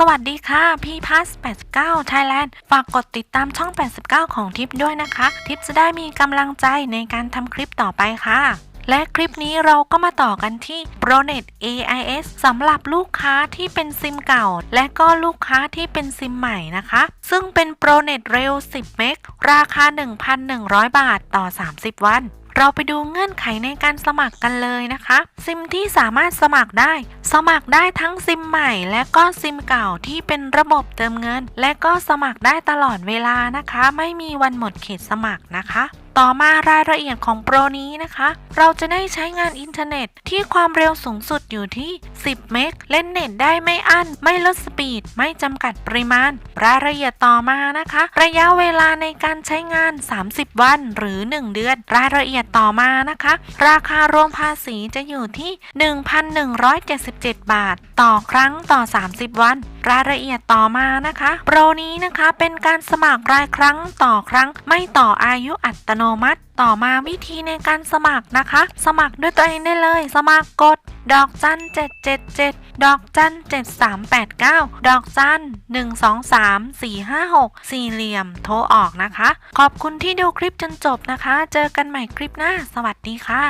สวัสดีค่ะ พี่พัส89 Thailand ฝากกดติดตามช่อง 89 ของทิปด้วยนะคะ ทิปจะได้มีกำลังใจในการทำคลิปต่อไปค่ะ และคลิปนี้เราก็มาต่อกันที่ Pronet AIS สำหรับลูกค้าที่เป็นซิมเก่า และก็ลูกค้าที่เป็นซิมใหม่นะคะ ซึ่งเป็น Pronet เร็ว10 เมกราคา 1,100 บาทต่อ 30 วัน เราไปดูเงื่อนไขในการสมัครกันเลยนะคะ ซิมที่สามารถสมัครได้ สมัครได้ทั้งซิมใหม่ และก็ซิมเก่าที่เป็นระบบเติมเงิน และก็สมัครได้ตลอดเวลานะคะ ไม่มีวันหมดเขตสมัครนะคะ ต่อมารายละเอียดของโปรนี้นะคะ เราจะได้ใช้งานอินเทอร์เน็ตที่ความเร็วสูงสุดอยู่ที่ 10 เมก เล่นเน็ตได้ไม่อั้น ไม่ลดสปีด ไม่จำกัดปริมาณ รายละเอียดต่อมานะคะ ระยะเวลาในการใช้งาน 30 วันหรือ 1 เดือน รายละเอียดต่อมานะคะ ราคารวมภาษีจะอยู่ที่ 1,177 บาท ต่อครั้งต่อ 30 วัน รายละเอียดต่อมานะคะ โปรนี้นะคะเป็นการสมัครรายครั้งต่อครั้ง ไม่ต่ออายุอัตโนมัติ ต่อมาวิธีในการสมัครนะคะ สมัครด้วยตัวเองได้เลย สมัครกด ดอกจัน 777 ดอกจัน 7389 ดอกจัน 123 456 สี่เหลี่ยมโทรออกนะคะ ขอบคุณที่ดูคลิปจนจบนะคะ เจอกันใหม่คลิปหน้า สวัสดีค่ะ